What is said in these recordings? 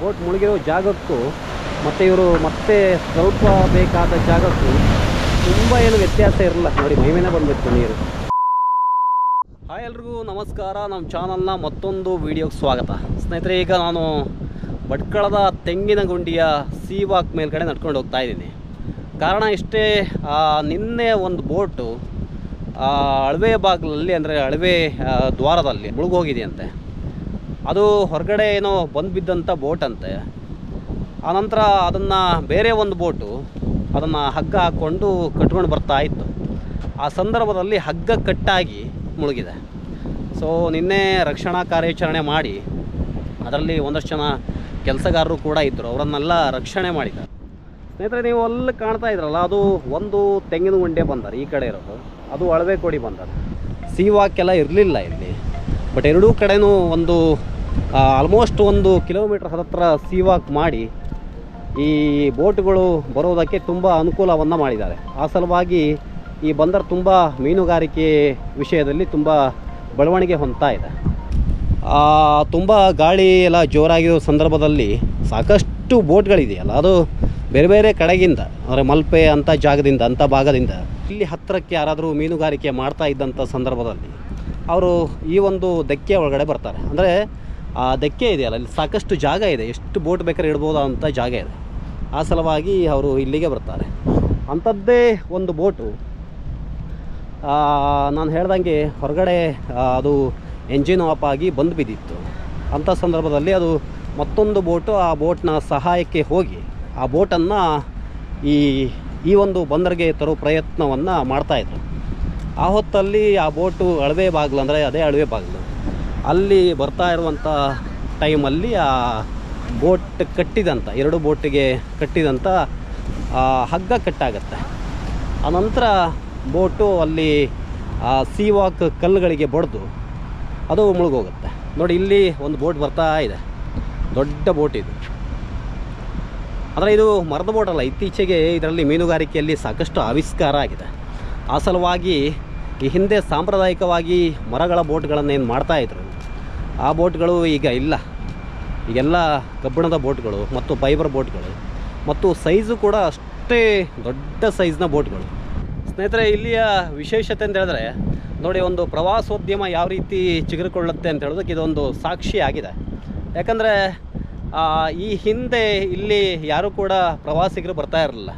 Boat ಮುಳುಗಿರೋ ಜಾಗಕ್ಕೂ ಮತ್ತು ಇವರು ಮತ್ತೆ ಸ್ವಲ್ಪ ಬೇಕಾದ ಜಾಗಕ್ಕೂ ತುಂಬ ಏನು ವ್ಯತ್ಯಾಸ ಇರಲ್ಲ. ನೋಡಿ ಮೈಮೇನೆ ಬಂದ್ಬಿಟ್ಟು ನೀರು. ಹಾಯ್ ಎಲ್ರಿಗೂ, ನಮಸ್ಕಾರ. ನಮ್ಮ ಚಾನಲ್ನ ಮತ್ತೊಂದು ವಿಡಿಯೋಗೆ ಸ್ವಾಗತ. ಸ್ನೇಹಿತರೆ, ಈಗ ನಾನು ಭಟ್ಕಳದ ತೆಂಗಿನ ಗುಂಡಿಯ ಸೀ ವಾಕ್ ಮೇಲ್ಗಡೆ ನಡ್ಕೊಂಡು ಹೋಗ್ತಾ ಇದ್ದೀನಿ. ಕಾರಣ ಇಷ್ಟೇ ನಿನ್ನೆ ಒಂದು ಬೋಟು ಅಳವೆ ಬಾಗಿಲಲ್ಲಿ, ಅಂದರೆ ಅಳವೆ ದ್ವಾರದಲ್ಲಿ ಮುಳುಗೋಗಿದೆಯಂತೆ. ಅದು ಹೊರಗಡೆ ಏನೋ ಬಂದು ಬಿದ್ದಂಥ ಬೋಟ್ ಅಂತೆ. ಆನಂತರ ಅದನ್ನು ಬೇರೆ ಒಂದು ಬೋಟು ಅದನ್ನು ಹಗ್ಗ ಹಾಕ್ಕೊಂಡು ಕಟ್ಕೊಂಡು ಬರ್ತಾ ಇತ್ತು. ಆ ಸಂದರ್ಭದಲ್ಲಿ ಹಗ್ಗ ಕಟ್ಟಾಗಿ ಮುಳುಗಿದೆ. ಸೊ ನಿನ್ನೆ ರಕ್ಷಣಾ ಕಾರ್ಯಾಚರಣೆ ಮಾಡಿ ಅದರಲ್ಲಿ ಒಂದಷ್ಟು ಜನ ಕೆಲಸಗಾರರು ಕೂಡ ಇದ್ದರು ಅವರನ್ನೆಲ್ಲ ರಕ್ಷಣೆ ಮಾಡಿದ್ದಾರೆ. ಸ್ನೇಹಿತರೆ, ನೀವು ಅಲ್ಲಿ ಕಾಣ್ತಾ ಇದ್ರಲ್ಲ, ಅದು ಒಂದು ತೆಂಗಿನ ಗುಂಡೆ ಬಂದಾರೆ ಈ ಕಡೆ ಇರೋದು. ಅದು ಅಳವೆ ಕೊಡಿ ಸಿ ಸೀವಾಕೆಲ್ಲ ಇರಲಿಲ್ಲ ಇಲ್ಲಿ. ಬಟ್ ಎರಡೂ ಕಡೆನೂ ಒಂದು ಆಲ್ಮೋಸ್ಟ್ ಒಂದು ಕಿಲೋಮೀಟ್ರ್ ಹತ್ತಿರ ಸೀವಾಕ್ ಮಾಡಿ ಈ ಬೋಟ್ಗಳು ಬರೋದಕ್ಕೆ ತುಂಬ ಅನುಕೂಲವನ್ನು ಮಾಡಿದ್ದಾರೆ. ಆ ಸಲುವಾಗಿ ಈ ಬಂದರ್ ತುಂಬ ಮೀನುಗಾರಿಕೆ ವಿಷಯದಲ್ಲಿ ತುಂಬ ಬೆಳವಣಿಗೆ ಹೊಂದ್ತಾ ಇದೆ. ತುಂಬ ಗಾಳಿ ಎಲ್ಲ ಜೋರಾಗಿರೋ ಸಂದರ್ಭದಲ್ಲಿ ಸಾಕಷ್ಟು ಬೋಟ್ಗಳಿದೆಯಲ್ಲ, ಅದು ಬೇರೆ ಬೇರೆ ಕಡೆಗಿಂದ, ಅಂದರೆ ಮಲ್ಪೆ ಅಂಥ ಜಾಗದಿಂದ ಅಂಥ ಭಾಗದಿಂದ, ಇಲ್ಲಿ ಹತ್ತಿರಕ್ಕೆ ಯಾರಾದರೂ ಮೀನುಗಾರಿಕೆ ಮಾಡ್ತಾ ಇದ್ದಂಥ ಸಂದರ್ಭದಲ್ಲಿ, ಅವರು ಈ ಒಂದು ದಕ್ಕೆ ಒಳಗಡೆ ಬರ್ತಾರೆ. ಅಂದರೆ ಆ ದಕ್ಕೆ ಇದೆಯಲ್ಲ, ಅಲ್ಲಿ ಸಾಕಷ್ಟು ಜಾಗ ಇದೆ. ಎಷ್ಟು ಬೋಟ್ ಬೇಕಾದ್ರೆ ಇಡ್ಬೋದು ಅಂತ ಜಾಗ ಇದೆ. ಆ ಸಲುವಾಗಿ ಅವರು ಇಲ್ಲಿಗೆ ಬರ್ತಾರೆ. ಅಂಥದ್ದೇ ಒಂದು ಬೋಟು. ನಾನು ಹೇಳ್ದಂಗೆ ಹೊರಗಡೆ ಅದು ಎಂಜಿನ್ ಆಫ್ ಆಗಿ ಬಂದು ಬಿದ್ದಿತ್ತು ಅಂಥ ಸಂದರ್ಭದಲ್ಲಿ ಅದು ಮತ್ತೊಂದು ಬೋಟು ಆ ಬೋಟ್ನ ಸಹಾಯಕ್ಕೆ ಹೋಗಿ, ಆ ಬೋಟನ್ನು ಈ ಈ ಒಂದು ಬಂದರಿಗೆ ತರೋ ಪ್ರಯತ್ನವನ್ನು ಮಾಡ್ತಾಯಿದ್ರು ಆ ಹೊತ್ತಲ್ಲಿ ಆ ಬೋಟು ಅಳವೆ ಬಾಗಿಲು ಅಂದರೆ ಅದೇ ಅಳವೆ ಬಾಗಿಲು. ಅಲ್ಲಿ ಬರ್ತಾ ಇರುವಂಥ ಟೈಮಲ್ಲಿ ಆ ಬೋಟ್ ಕಟ್ಟಿದಂಥ ಎರಡು ಬೋಟಿಗೆ ಕಟ್ಟಿದಂಥ ಹಗ್ಗ ಕಟ್ಟಾಗತ್ತೆ. ಆನಂತರ ಬೋಟು ಅಲ್ಲಿ ಆ ಸೀವಾಕ್ ಕಲ್ಲುಗಳಿಗೆ ಬಡ್ದು ಅದು ಮುಳುಗೋಗುತ್ತೆ. ನೋಡಿ, ಇಲ್ಲಿ ಒಂದು ಬೋಟ್ ಬರ್ತಾ ಇದೆ. ದೊಡ್ಡ ಬೋಟ್ ಇದು. ಆದರೆ ಇದು ಮರದ ಬೋಟ್ ಅಲ್ಲ, ಇತ್ತೀಚೆಗೆ ಇದರಲ್ಲಿ ಮೀನುಗಾರಿಕೆಯಲ್ಲಿ ಸಾಕಷ್ಟು ಆವಿಷ್ಕಾರ ಆಗಿದೆ. ಆ ಸಲುವಾಗಿ ಈ ಹಿಂದೆ ಸಾಂಪ್ರದಾಯಿಕವಾಗಿ ಮರಗಳ ಬೋಟ್ಗಳನ್ನೇನು ಮಾಡ್ತಾಯಿದ್ರು ಆ ಬೋಟ್ಗಳು ಈಗ ಇಲ್ಲ. ಈಗೆಲ್ಲ ಕಬ್ಬಿಣದ ಬೋಟ್ಗಳು ಮತ್ತು ಫೈಬರ್ ಬೋಟ್ಗಳು ಮತ್ತು ಸೈಜು ಕೂಡ ಅಷ್ಟೇ ದೊಡ್ಡ ಸೈಜ್ನ ಬೋಟ್ಗಳು. ಸ್ನೇಹಿತರೆ, ಇಲ್ಲಿಯ ವಿಶೇಷತೆ ಅಂತ ಹೇಳಿದ್ರೆ, ನೋಡಿ, ಒಂದು ಪ್ರವಾಸೋದ್ಯಮ ಯಾವ ರೀತಿ ಚಿಗುರಿಕೊಳ್ಳುತ್ತೆ ಅಂತ ಹೇಳೋದಕ್ಕೆ ಇದೊಂದು ಸಾಕ್ಷಿ ಆಗಿದೆ. ಯಾಕಂದರೆ ಈ ಹಿಂದೆ ಇಲ್ಲಿ ಯಾರೂ ಕೂಡ ಪ್ರವಾಸಿಗರು ಬರ್ತಾ ಇರಲಿಲ್ಲ.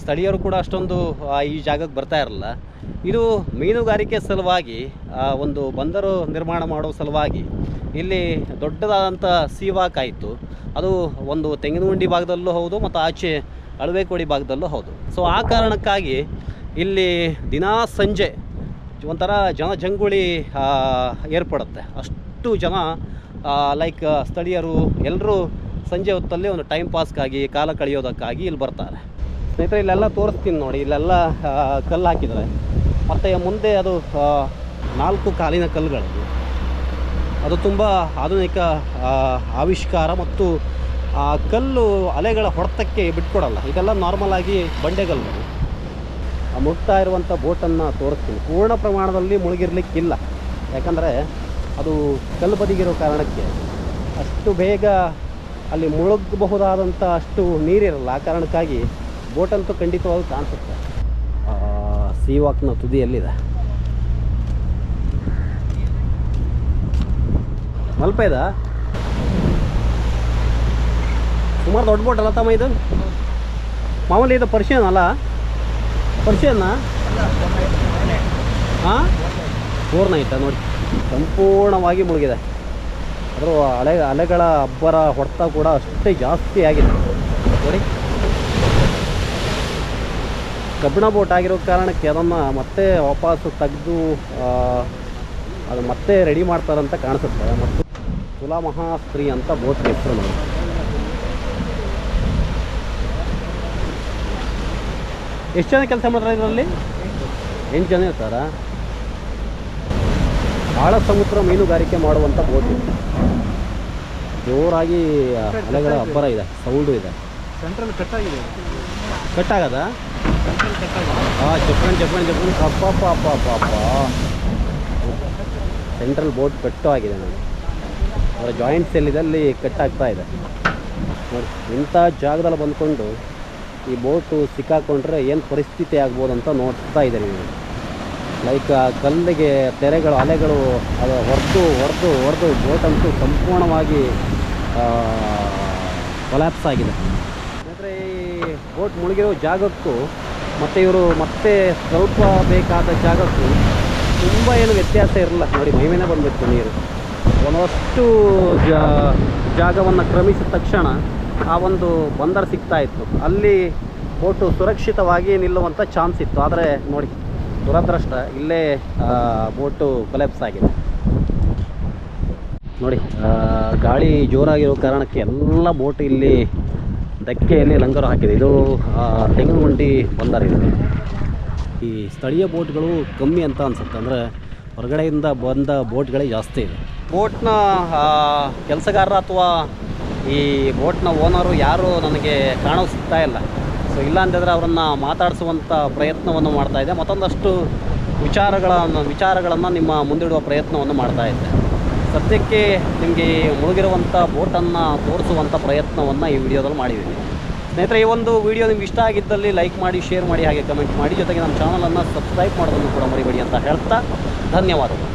ಸ್ಥಳೀಯರು ಕೂಡ ಅಷ್ಟೊಂದು ಈ ಜಾಗಕ್ಕೆ ಬರ್ತಾ ಇರಲಿಲ್ಲ ಇದು ಮೀನುಗಾರಿಕೆ ಸಲುವಾಗಿ ಒಂದು ಬಂದರು ನಿರ್ಮಾಣ ಮಾಡೋ ಸಲುವಾಗಿ ಇಲ್ಲಿ ದೊಡ್ಡದಾದಂಥ ಸೀವಾಕ್ ಆಯಿತು. ಅದು ಒಂದು ತೆಂಗಿನಗುಂಡಿ ಭಾಗದಲ್ಲೂ ಹೌದು ಮತ್ತು ಆಚೆ ಅಳವೆಕೋಡಿ ಭಾಗದಲ್ಲೂ ಹೌದು. ಸೊ ಆ ಕಾರಣಕ್ಕಾಗಿ ಇಲ್ಲಿ ದಿನಾ ಸಂಜೆ ಒಂಥರ ಜನಜಂಗುಳಿ ಜಂಗುಳಿ ಏರ್ಪಡುತ್ತೆ. ಅಷ್ಟು ಜನ ಲೈಕ್ ಸ್ಥಳೀಯರು ಎಲ್ಲರೂ ಸಂಜೆ ಹೊತ್ತಲ್ಲಿ ಒಂದು ಟೈಮ್ ಪಾಸ್ಗಾಗಿ ಕಾಲ ಕಳೆಯೋದಕ್ಕಾಗಿ ಇಲ್ಲಿ ಬರ್ತಾರೆ. ಸ್ನೇಹಿತರೆ, ಇಲ್ಲೆಲ್ಲ ತೋರಿಸ್ತೀನಿ ನೋಡಿ. ಇಲ್ಲೆಲ್ಲ ಕಲ್ಲು ಹಾಕಿದ್ದಾರೆ. ಮತ್ತು ಮುಂದೆ ಅದು ನಾಲ್ಕು ಕಾಲಿನ ಕಲ್ಲುಗಳು ಅದು ತುಂಬ ಆಧುನಿಕ ಆವಿಷ್ಕಾರ ಮತ್ತು, ಆ, ಕಲ್ಲು ಅಲೆಗಳ ಹೊಡೆತಕ್ಕೆ ಬಿಟ್ಕೊಡಲ್ಲ. ಇದೆಲ್ಲ ನಾರ್ಮಲ್ ಆಗಿ ಬಂಡೆಗಲ್ಲು ಆ, ಮುಟ್ತಾ ಇರುವಂಥ ಬೋಟನ್ನು ತೋರಿಸ್ತೀನಿ. ಪೂರ್ಣ ಪ್ರಮಾಣದಲ್ಲಿ ಮುಳುಗಿರ್ಲಿಕ್ಕಿಲ್ಲ. ಯಾಕಂದರೆ ಅದು ಕಲ್ಲು ಬದಿಗಿರೋ ಕಾರಣಕ್ಕೆ ಅಷ್ಟು ಬೇಗ ಅಲ್ಲಿ ಮುಳುಗಬಹುದಾದಂಥ ಅಷ್ಟು ನೀರಿರಲ್ಲ. ಆ ಕಾರಣಕ್ಕಾಗಿ ಬೋಟಂತೂ ಖಂಡಿತವಾಗಿ ಕಾಣಿಸುತ್ತೆ. ಸೀವಾಕ್ನ ತುದಿಯಲ್ಲಿದೆ. ಮಲ್ಪ ಇದ? ಸುಮಾರು ದೊಡ್ಡ ಬೋಟ್ ಅಲ್ಲ ತಮ್ಮ ಇದು? ಮಾಮೂಲಿ ಇದು ಪರ್ಷಿಯನ್ ಅಲ್ಲ? ಪರ್ಷಿಯನ್ನ? ಹಾಂ ಫೋರ್ ನೈಟ ನೋಡಿ. ಸಂಪೂರ್ಣವಾಗಿ ಮುಳುಗಿದೆ. ಅದರ ಅಲೆ, ಅಲೆಗಳ ಅಬ್ಬರ ಹೊಡೆತ ಕೂಡ ಅಷ್ಟೇ ಜಾಸ್ತಿ ಆಗಿದೆ. ನೋಡಿ. ಕಬ್ಬಿಣ ಬೋಟ್ ಆಗಿರೋ ಕಾರಣಕ್ಕೆ ಅದನ್ನು ಮತ್ತೆ ವಾಪಸ್ಸು ತೆಗೆದು ಅದು ಮತ್ತೆ ರೆಡಿ ಮಾಡ್ತಾರಂತ ಕಾಣಿಸುತ್ತೆ. ಮತ್ತು ತುಲಾ ಮಹಾಸ್ತ್ರೀ ಅಂತ ಬೋಟ್ ಹೆಸರು ನೋಡಿ ಎಷ್ಟು ಜನ ಕೆಲಸ ಮಾಡ್ತಾರೆ ಇದರಲ್ಲಿ? ಎಂಟು ಜನ ಇರ್ತಾರ? ಆಳ ಸಮುದ್ರ ಮೀನುಗಾರಿಕೆ ಮಾಡುವಂಥ ಬೋಟ್ ಇದೆ. ಜೋರಾಗಿ ಅಲೆಗಳ ಅಬ್ಬರ ಇದೆ ಸೌಂಡು ಇದೆ. ಸೆಂಟ್ರಲ್ ಕಟ್ ಆಗಿದೆ. ಕಟ್ ಆಗದ? చెప్పండి చెప్పండి ಚಪ್ರನ್ ಅಪ್ಪ ಅಪ್ಪ ಅಪ್ಪ ಸೆಂಟ್ರಲ್ ಬೋಟ್ ಕಟ್ಟು ಆಗಿದೆ ನಾನು. ಅವರ ಜಾಯಿಂಟ್ಸ್ ಎಲ್ಲಿದೆ ಅಲ್ಲಿ ಕಟ್ ಆಗ್ತಾ ಇದೆ. ನೋಡಿ, ಇಂಥ ಜಾಗದಲ್ಲಿ ಬಂದ್ಕೊಂಡು ಈ ಬೋಟು ಸಿಕ್ಕಾಕೊಂಡ್ರೆ ಏನು ಪರಿಸ್ಥಿತಿ ಆಗ್ಬೋದು ಅಂತ ನೋಡ್ತಾ ಇದ್ದೀನಿ ನೀವು ಲೈಕ್ ಆ ಕಲ್ಲಿಗೆ ತೆರೆಗಳು, ಅಲೆಗಳು ಅದು ಹೊಡೆದು ಹೊಡೆದು ಹೊಡೆದು ಬೋಟಂತೂ ಸಂಪೂರ್ಣವಾಗಿ ಕೊಲ್ಯಾಪ್ಸ್ ಆಗಿದೆ. ಅಂದರೆ ಈ ಬೋಟ್ ಮುಳುಗಿರೋ ಜಾಗಕ್ಕೂ ಮತ್ತು ಇವರು ಮತ್ತೆ ಸ್ವಲ್ಪ ಬೇಕಾದ ಜಾಗಕ್ಕೂ ತುಂಬ ಏನು ವ್ಯತ್ಯಾಸ ಇರಲ್ಲ. ನೋಡಿ ಮೈಮೇಲೆ ಬಂದ್ಬಿಟ್ಟು ನೀರು. ಒಂದಷ್ಟು ಜಾಗವನ್ನು ಕ್ರಮಿಸಿದ ತಕ್ಷಣ ಆ ಒಂದು ಬಂದರ್ ಸಿಗ್ತಾ ಇತ್ತು. ಅಲ್ಲಿ ಬೋಟು ಸುರಕ್ಷಿತವಾಗಿ ನಿಲ್ಲುವಂಥ ಚಾನ್ಸ್ ಇತ್ತು. ಆದರೆ ನೋಡಿ, ದುರದೃಷ್ಟ, ಇಲ್ಲೇ ಬೋಟು ಕೊಲೆಪ್ಸ್ ಆಗಿದೆ. ನೋಡಿ ಗಾಳಿ ಜೋರಾಗಿರೋ ಕಾರಣಕ್ಕೆ ಎಲ್ಲ ಬೋಟ್ ಇಲ್ಲಿ ಧಕ್ಕೆಯಲ್ಲಿ ಲಂಗರು ಹಾಕಿದೆ. ಇದು ತೆಂಗಿನ ಗುಂಡಿ ಬಂದರ್ ಇದು ಈ ಸ್ಥಳೀಯ ಬೋಟ್ಗಳು ಕಮ್ಮಿ ಅಂತ ಅನ್ಸುತ್ತೆ. ಅಂದರೆ ಹೊರಗಡೆಯಿಂದ ಬಂದ ಬೋಟ್ಗಳೇ ಜಾಸ್ತಿ ಇದೆ. ಬೋಟ್ನ ಕೆಲಸಗಾರ ಅಥವಾ ಈ ಬೋಟ್ನ ಓನರು ಯಾರು ನನಗೆ ಕಾಣಿಸ್ತಾ ಸಿಗ್ತಾ ಇಲ್ಲ. ಸೊ ಇಲ್ಲ ಅಂತಂದರೆ ಅವರನ್ನು ಮಾತಾಡಿಸುವಂಥ ಪ್ರಯತ್ನವನ್ನು ಮಾಡ್ತಾ ಇದೆ ಮತ್ತೊಂದಷ್ಟು ವಿಚಾರಗಳನ್ನು ವಿಚಾರಗಳನ್ನು ನಿಮ್ಮ ಮುಂದಿಡುವ ಪ್ರಯತ್ನವನ್ನು ಮಾಡ್ತಾ ಇದ್ದೆ. ಸದ್ಯಕ್ಕೆ ನಿಮಗೆ ಮುಳುಗಿರುವಂಥ ಬೋಟನ್ನು ತೋರಿಸುವಂಥ ಪ್ರಯತ್ನವನ್ನು ಈ ವಿಡಿಯೋದಲ್ಲಿ ಮಾಡಿದ್ದೀನಿ. ಸ್ನೇಹಿತರೆ, ಈ ಒಂದು ವಿಡಿಯೋ ನಿಮ್ಗೆ ಇಷ್ಟ ಆಗಿದ್ದಲ್ಲಿ ಲೈಕ್ ಮಾಡಿ, ಶೇರ್ ಮಾಡಿ, ಹಾಗೆ ಕಮೆಂಟ್ ಮಾಡಿ. ಜೊತೆಗೆ ನಮ್ಮ ಚಾನಲನ್ನು ಸಬ್ಸ್ಕ್ರೈಬ್ ಮಾಡೋದನ್ನು ಕೂಡ ಮರಿಬೇಡಿ ಅಂತ ಹೇಳ್ತಾ ಧನ್ಯವಾದಗಳು.